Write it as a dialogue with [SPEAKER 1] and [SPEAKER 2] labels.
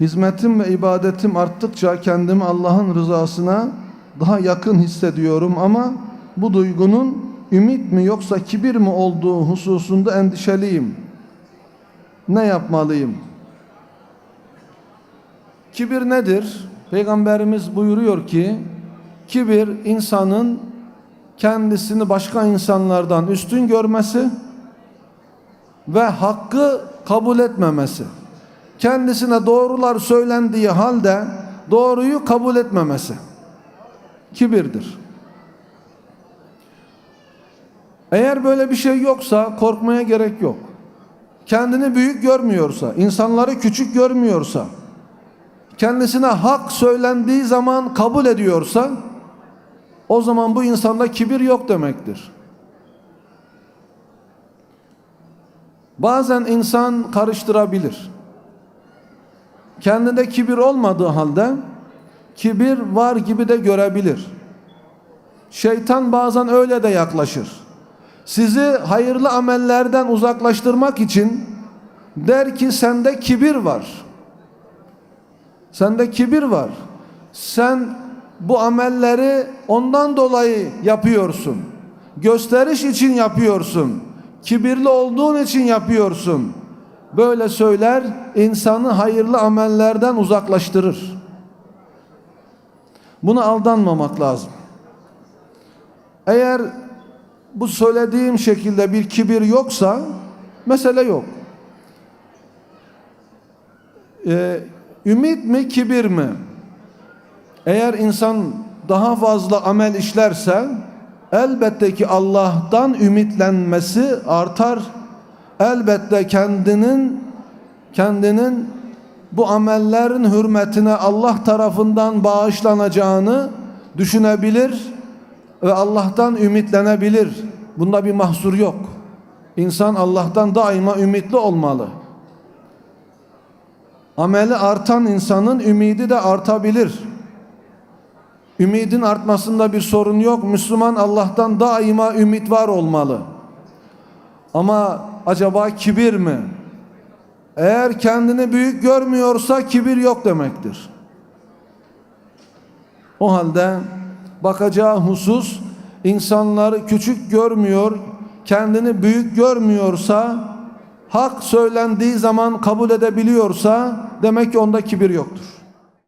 [SPEAKER 1] Hizmetim ve ibadetim arttıkça kendimi Allah'ın rızasına daha yakın hissediyorum ama bu duygunun ümit mi yoksa kibir mi olduğu hususunda endişeliyim. Ne yapmalıyım? Kibir nedir? Peygamberimiz buyuruyor ki kibir insanın kendisini başka insanlardan üstün görmesi ve hakkı kabul etmemesi. Kendisine doğrular söylendiği halde doğruyu kabul etmemesi. Kibirdir. Eğer böyle bir şey yoksa korkmaya gerek yok. Kendini büyük görmüyorsa, insanları küçük görmüyorsa, kendisine hak söylendiği zaman kabul ediyorsa o zaman bu insanda kibir yok demektir. Bazen insan karıştırabilir. Kendinde kibir olmadığı halde kibir var gibi de görebilir. Şeytan bazen öyle de yaklaşır. Sizi hayırlı amellerden uzaklaştırmak için der ki sende kibir var. Sende kibir var. Sen bu amelleri ondan dolayı yapıyorsun. Gösteriş için yapıyorsun. Kibirli olduğun için yapıyorsun. Böyle söyler insanı hayırlı amellerden uzaklaştırır. Buna aldanmamak lazım. Eğer bu söylediğim şekilde bir kibir yoksa mesele yok. Ee, ümit mi kibir mi? Eğer insan daha fazla amel işlerse elbette ki Allah'tan ümitlenmesi artar. Elbette kendinin kendinin bu amellerin hürmetine Allah tarafından bağışlanacağını düşünebilir ve Allah'tan ümitlenebilir. Bunda bir mahsur yok. İnsan Allah'tan daima ümitli olmalı. Ameli artan insanın ümidi de artabilir. Ümidin artmasında bir sorun yok. Müslüman Allah'tan daima ümit var olmalı. Ama acaba kibir mi? Eğer kendini büyük görmüyorsa kibir yok demektir. O halde bakacağı husus insanları küçük görmüyor, kendini büyük görmüyorsa, hak söylendiği zaman kabul edebiliyorsa demek ki onda kibir yoktur.